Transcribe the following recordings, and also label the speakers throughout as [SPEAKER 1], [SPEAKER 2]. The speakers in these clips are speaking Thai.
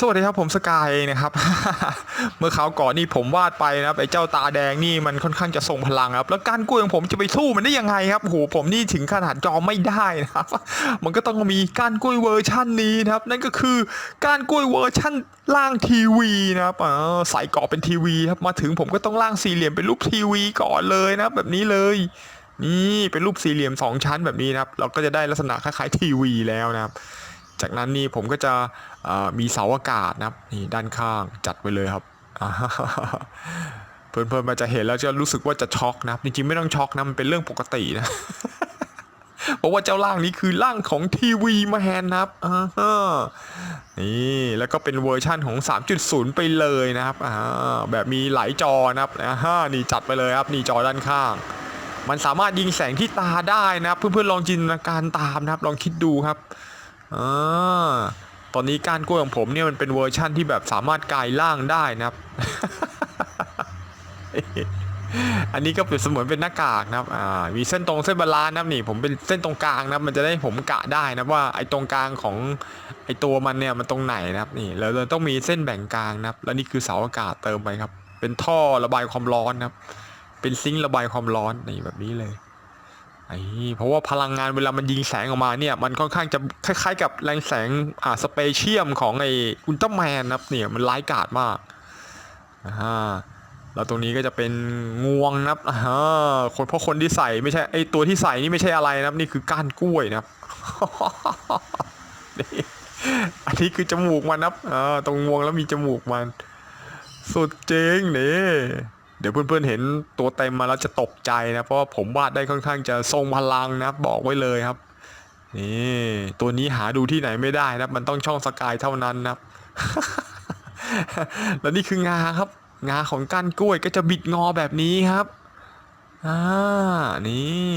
[SPEAKER 1] สวัสดีครับผมสกายนะครับ เมื่อคราวก่อนนี่ผมวาดไปนะครับไอ้เจ้าตาแดงนี่มันค่อนข้างจะทรงพลังครับ แล้วการกล้วยของผมจะไปสู้มันได้ยังไงครับโอ้โหผมนี่ถึงขนาดจอไม่ได้นะครับ มันก็ต้องมีการกล้วยเวอร์ชั่นนี้นะครับ นั่นก็คือการกล้วยเวอร์ชั่นล่างทีวีนะครับใส่กรอบเป็นทีวีครับมาถึงผมก็ต้องล่างสี่เหลี่ยมเป็นรูปทีวีก่อนเลยนะแบบนี้เลยนี่เป็นรูปสี่เหลี่ยมสองชั้นแบบนี้นะครับ เราก็จะได้ลักษณะคล้ายๆทีวีแล้วนะครับ จากนั้นนี่ผมก็จะมีเสาอากาศนะครับนี่ด้านข้างจัดไปเลยครับอ่าเพื่อนๆมาจะเห็นแล้วจะรู้สึกว่าจะช็อกนะครับจริงๆไม่ต้องช็อกนะมันเป็นเรื่องปกตินะเพราะว่าเจ้าร่างนี้คือร่างของทีวีมาแฮนนะครับอ่าฮะนี่แล้วก็เป็นเวอร์ชั่นของ 3.0 ไปเลยนะครับแบบมีหลายจอนะครับอ่านี่จัดไปเลยครับนี่จอด้านข้าง มันสามารถยิงแสงที่ตาได้นะครับเพื่อนๆลองจินตนาการตามนะครับ ลองคิดดูครับ อ่าตอนนี้ก้านกล้วยของผมเนี่ยมันเป็นเวอร์ชั่นที่แบบสามารถกลายร่างได้นะครับ อันนี้ก็เปรียบเสมือนเป็นหน้ากากนะครับอ่ามีเส้นตรงเส้นบาลานซ์นะครับนี่ ผมเป็นเส้นตรงกลางนะครับ มันจะได้ผมกะได้นะว่าไอ้ตรงกลางของไอ้ตัวมันเนี่ยมันตรงไหนนะครับนี่แล้วเราต้องมีเส้นแบ่งกลางนะครับ แล้วนี่คือเสาอากาศเติมไปครับ เป็นท่อระบายความร้อนนะครับ เป็นซิงค์ระบายความร้อนนี่แบบนี้เลย ไอ้เพราะว่าพลังงานเวลามันยิงแสงออกมาเนี่ย มันค่อนข้างจะคล้ายๆ กับแรงแสงอ่าสเปเชียมของไอ้อุลตร้าแมนนะครับเนี่ยมันร้ายกาจมากอ่าแล้วตรงนี้ก็จะเป็นงวงนะครับอ่าคนเพราะคนที่ใส่ไม่ใช่ไอ้ตัวที่ใส่นี่ไม่ใช่อะไรนะครับนี่คือก้านกล้วยนะครับอันนี้คือจมูกมันนะครับอ่าตรงงวงแล้วมีจมูกมัน สุดจริงนี่ เดี๋ยวเพื่อนๆเห็นตัวเต็มมาแล้วจะตกใจนะ เพราะว่าผมวาดได้ค่อนข้างจะทรงพลังนะบอกไว้เลยครับ นี่ตัวนี้หาดูที่ไหนไม่ได้นะมันต้องช่องสกายเท่านั้นนะครับ แล้วนี่คืองาครับ งาของก้านกล้วยก็จะบิดงอแบบนี้ครับอ่านี่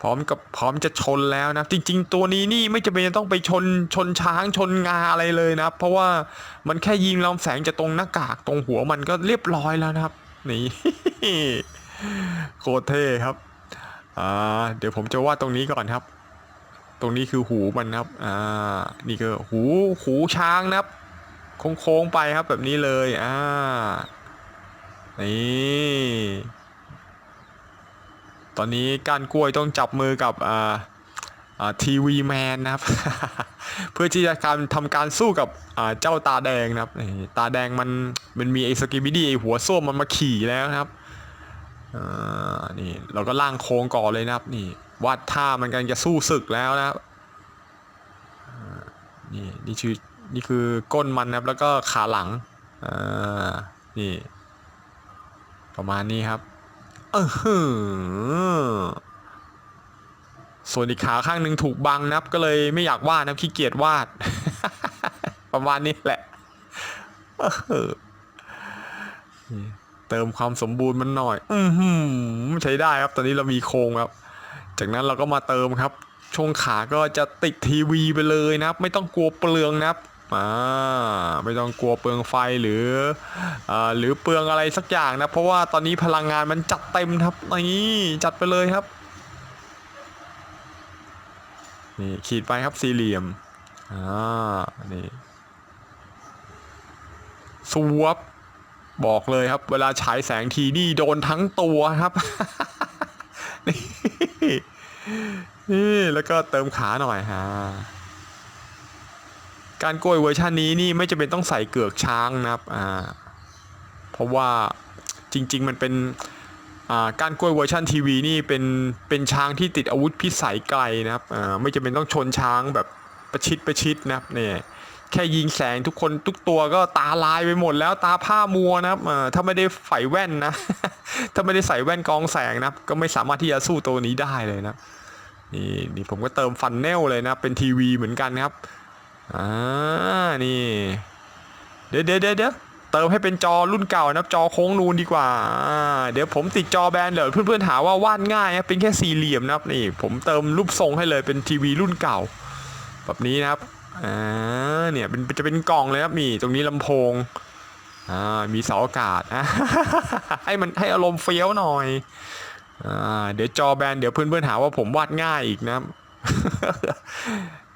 [SPEAKER 1] พร้อมกับพร้อมจะชนแล้วนะ จริง ๆ ตัวนี้นี่ไม่จำเป็นจะต้องไปชนชนช้างชนงาอะไรเลยนะเพราะว่ามันแค่ยิงลำแสงจากตรงหน้ากากตรงหัวมันก็เรียบร้อยแล้วนะครับ นี่ โคตรเท่ครับ อ่า เดี๋ยวผมจะวาดตรงนี้ก่อนครับ ตรงนี้คือหูมันครับ อ่า นี่ก็หูหูช้างนะครับ โค้งๆไปครับแบบนี้เลย อ่า นี่ตอนนี้ก้านกล้วยต้องจับมือกับอ่าอ่าทีวีแมนนะครับ เพื่อที่จะการทำการสู้กับเจ้าตาแดงนะครับตาแดงมันมันมีไอ้สกิบิดี้ไอ้หัวส้วมมันมาขี่แล้วนะครับนี่เราก็ล่างโค้งก่อนเลยนะครับนี่วาดท่ามันกันจะสู้ศึกแล้วนะครับนี่นี่คือนี่คือก้นมันนะครับแล้วก็ขาหลังอ่านี่ ประมาณนี้ครับเออ ส่วนอีกขาข้างหนึ่งถูกบังนะครับ ก็เลยไม่อยากวาดนับขี้เกียจวาด ประมาณนี้แหละเติมความสมบูรณ์มันหน่อย อือหือใช้ได้ครับ ตอนนี้เรามีโครงครับ จากนั้นเราก็มาเติมครับ ช่วงขาก็จะติดทีวีไปเลยนะครับ ไม่ต้องกลัวเปลืองนะครับอ่าไม่ต้องกลัวเปลืองไฟหรืออ่าหรือเปลืองอะไรสักอย่างนะ เพราะว่าตอนนี้พลังงานมันจัดเต็มครับนี่จัดไปเลยครับ นี่ขีดไปครับสี่เหลี่ยมอ่านี่สวบบอกเลยครับ เวลาฉายแสงทีนี่โดนทั้งตัวครับนี่นี่แล้วก็เติมขาหน่อยฮะการโกยเวอร์ชันนี้นี่ไม่จำเป็นต้องใส่เกือกช้างนะครับอ่าเพราะว่าจริง ๆ มันเป็น การกล้วยเวอร์ชันทีวีนี่เป็นเป็นช้างที่ติดอาวุธพิสัยไกลนะครับอ่าไม่จำเป็นต้องชนช้างแบบประชิดประชิดนะครับเนี่ยแค่ยิงแสงทุกคนทุกตัวก็ตาลายไปหมดแล้วตาผ้ามัวนะครับอ่าถ้าไม่ได้ใส่แว่นนะ ถ้าไม่ได้ใส่แว่นกองแสงนะก็ไม่สามารถที่จะสู้ตัวนี้ได้เลยนะนี่นี่ผมก็เติมฟันเนลเลยนะเป็นทีวีเหมือนกันครับอ่านี่เดี๋ยวเดี๋ยวเดี๋ยว เติมให้เป็นจอรุ่นเก่านะจอโค้งนูนดีกว่า เดี๋ยวผมติดจอแบนเดี๋ยวเพื่อนๆหาว่าวาดง่ายนะเป็นแค่สี่เหลี่ยมนะครับนี่ผมเติมรูปทรงให้เลยเป็นทีวีรุ่นเก่า แบบนี้นะครับอ่าเนี่ยเป็นจะเป็นกล่องเลยครับนี่ตรงนี้ลำโพงอ่ามีเสาอากาศอะให้มันให้อารมณ์เฟี้ยวหน่อยอ่าเดี๋ยวจอแบนเดี๋ยวเพื่อนๆหาว่าผมวาดง่ายอีกนะครับ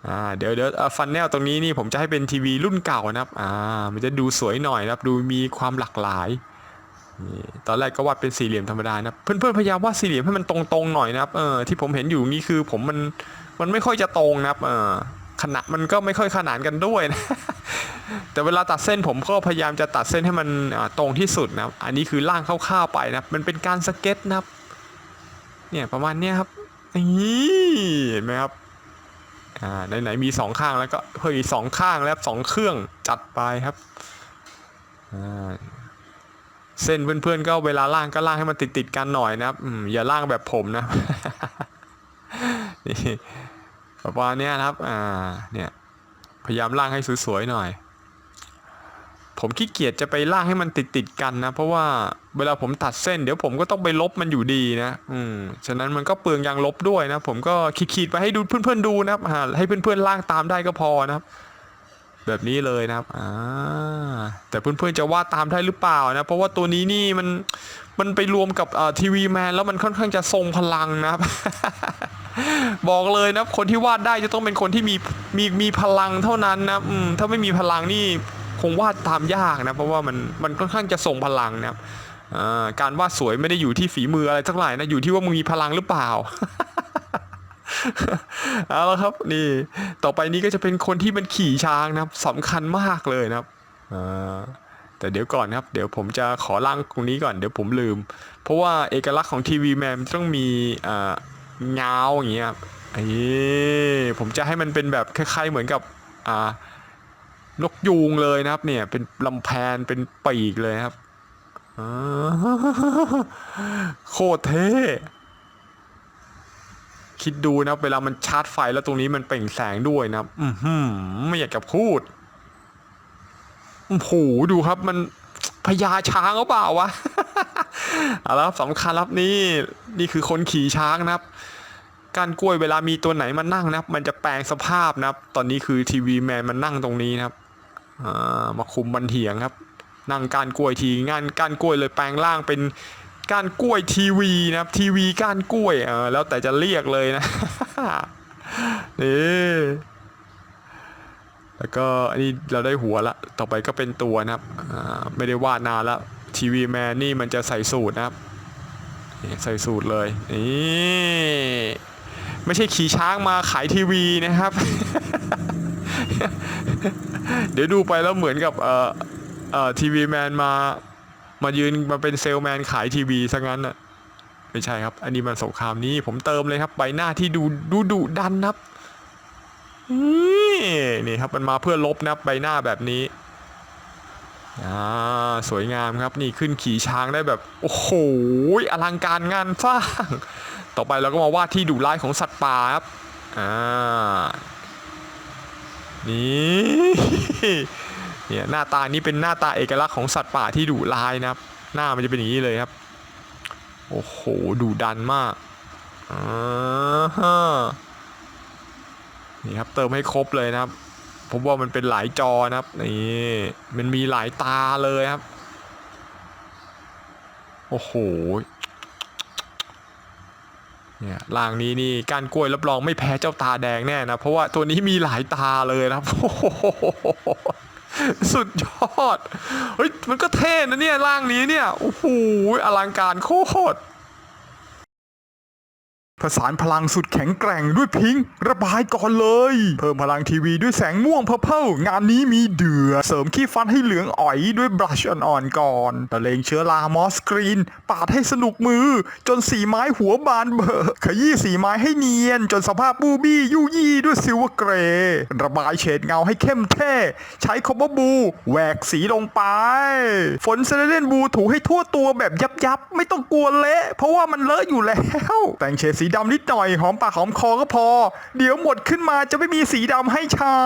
[SPEAKER 1] อ่าเดี๋ยวเดี๋ยวฟันแนลตรงนี้นี่ผมจะให้เป็นทีวีรุ่นเก่านะครับอ่ามันจะดูสวยหน่อยนะครับ ดูมีความหลากหลายตอนแรกก็วาดเป็นสี่เหลี่ยมธรรมดานะครับเพื่อนๆพยายามวาดสี่เหลี่ยมให้มันตรงๆหน่อยนะครับเออที่ผมเห็นอยู่นี่คือผมมันมันไม่ค่อยจะตรงนะครับเออขนาดมันก็ไม่ค่อยขนานกันด้วยนะแต่เวลาตัดเส้นผมก็พยายามจะตัดเส้นให้มันตรงที่สุดนะครับ อันนี้คือล่างคร่าวๆไปนะครับ มันเป็นการสเก็ตนะครับ เนี่ยประมาณเนี้ยครับนี่เห็นไหมครับ อ่าไหนๆมีสองข้างแล้วก็เฮ้ยสองข้างแล้วสองเครื่องจัดไปครับอ่าเส้นเพื่อนๆก็เวลาล่างก็ล่างให้มันติดๆกันหน่อยนะครับอืมอย่าล่างแบบผมนะนี่ประมาณนี้นะครับอ่าเนี่ยพยายามล่างให้สวยๆหน่อย ผมขี้เกียจจะไปล่างให้มันติดๆกันนะ เพราะว่าเวลาผมตัดเส้น เดี๋ยวผมก็ต้องไปลบมันอยู่ดีนะ อืม ฉะนั้นมันก็เปลืองยางลบด้วยนะ ผมก็ขีดๆไปให้ดูเพื่อนๆดูนะครับให้เพื่อนๆล่างตามได้ก็พอนะครับ แบบนี้เลยนะครับ อ่า แต่เพื่อนๆจะวาดตามได้หรือเปล่านะ เพราะว่าตัวนี้นี่มัน มันไปรวมกับทีวีแมนแล้วมันค่อนข้างจะทรงพลังนะครับบอกเลยนะคนที่วาดได้จะต้องเป็นคนที่มีมีมีพลังเท่านั้นนะอืมถ้าไม่มีพลังนี่ คงวาดตามยากนะเพราะว่ามันมันค่อนข้างจะทรงพลังนะครับการวาดสวยไม่ได้อยู่ที่ฝีมืออะไรทั้งหลายนะอยู่ที่ว่ามึงมีพลังหรือเปล่าเอาละครับนี่ต่อไปนี้ก็จะเป็นคนที่มันขี่ช้างนะครับสำคัญมากเลยนะครับแต่เดี๋ยวก่อนครับ เดี๋ยวผมจะขอล่างตรงนี้ก่อนเดี๋ยวผมลืม เพราะว่าเอกลักษณ์ของทีวีแมนต้องมีเงาอย่างเงี้ยครับไอ้ผมจะให้มันเป็นแบบคล้ายๆเหมือนกับอ่า นกยูงเลยนะครับ เนี่ย เป็นลำแพนเป็นปีกเลยครับอ่าโคตรเท่คิดดูนะเวลามันชาร์จไฟแล้วตรงนี้มันเปล่งแสงด้วยนะอือหือไม่อยากจะพูดโอ้โหดูครับ มันพญาช้างหรือเปล่าวะเอาละครับสำคัญครับนี่ นี่คือคนขี่ช้างนะครับก้านกล้วยเวลามีตัวไหนมานั่งนะครับ มันจะแปลงสภาพนะครับ ตอนนี้คือทีวีแมนมันนั่งตรงนี้นะครับ มาคุมบันเถียงครับ นั่งกานกล้วยทีงานกานกล้วยเลยแปลงร่างเป็นกานกล้วยทีวีนะครับทีวีกานกล้วยเออแล้วแต่จะเรียกเลยนะนี่แล้วก็อันนี้เราได้หัวละ ต่อไปก็เป็นตัวนะครับอ่าไม่ได้วาดนานล้วทีวีแมนนี่มันจะใส่สูตรนะครับใส่สูตรเลยนี่ไม่ใช่ขี่ช้างมาขายทีวีนะครับ เดี๋ยวดูไปแล้วเหมือนกับเอ่อเอ่อทีวีแมนมามายืนมาเป็นเซลแมนขายทีวีซะงั้นน่ะไม่ใช่ครับ อันนี้มันสงครามนี้ผมเติมเลยครับใบหน้าที่ดูดูดุดันนะครับนี่นี่ครับมันมาเพื่อลบนะครับใบหน้าแบบนี้อ่าสวยงามครับนี่ขึ้นขี่ช้างได้แบบ โอ้โหอลังการงานสร้าง ต่อไปเราก็มาวาดที่ดุร้ายของสัตว์ป่าครับอ่า นี่เนี่ยหน้าตานี้เป็นหน้าตาเอกลักษณ์ของสัตว์ป่าที่ดุร้ายนะครับ หน้ามันจะเป็นอย่างนี้เลยครับ โอ้โหดุดันมากอ่าฮะนี่ครับเติมให้ครบเลยนะครับผมว่ามันเป็นหลายจอนะครับนี่มันมีหลายตาเลยครับ โอ้โห เนี่ยล่างนี้นี่การกล้วยรับรองไม่แพ้เจ้าตาแดงแน่นะ เพราะว่าตัวนี้มีหลายตาเลยนะโอ้โหสุดยอด เฮ้ย มันก็เท่นะเนี่ยล่างนี้เนี่ย โอ้โหอลังการโคตร ผสานพลังสุดแข็งแกร่งด้วยพิงค์ระบายก่อนเลย เพิ่มพลังทีวีด้วยแสงม่วงเพอเพงานนี้มีเดือดเสริมขี้ฟันให้เหลืองอ๋อยด้วยบลัชอ่อนๆก่อนตะเลงเชื้อรามอสกรีน ปาดให้สนุกมือ จนสีไม้หัวบานเบอร์ขยี้สีไม้ให้เนียน จนสภาพบูบี้ยู่ยี่ด้วยซิลเวอร์เกรย์ระบายเฉดเงาให้เข้มเท่ใช้คอมบบูแหวกสีลงไป ฝนเซเลนบูถูให้ทั่วตัวแบบยับยับไม่ต้องกลัวเละเพราะว่ามันเลอะอยู่แล้วแต่งเฉดสีดำนิดหน่อยหอมปากหอมคอก็พอ เดี๋ยวหมดขึ้นมาจะไม่มีสีดำให้ใช้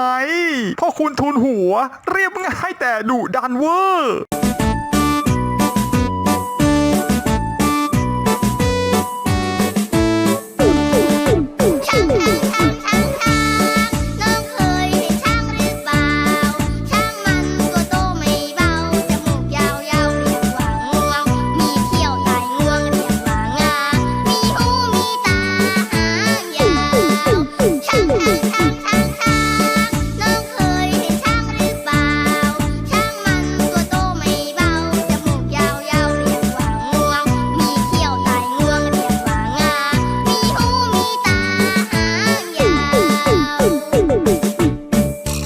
[SPEAKER 1] พ่อคุณทุนหัว เรียบง่ายแต่ดุดันเวอร์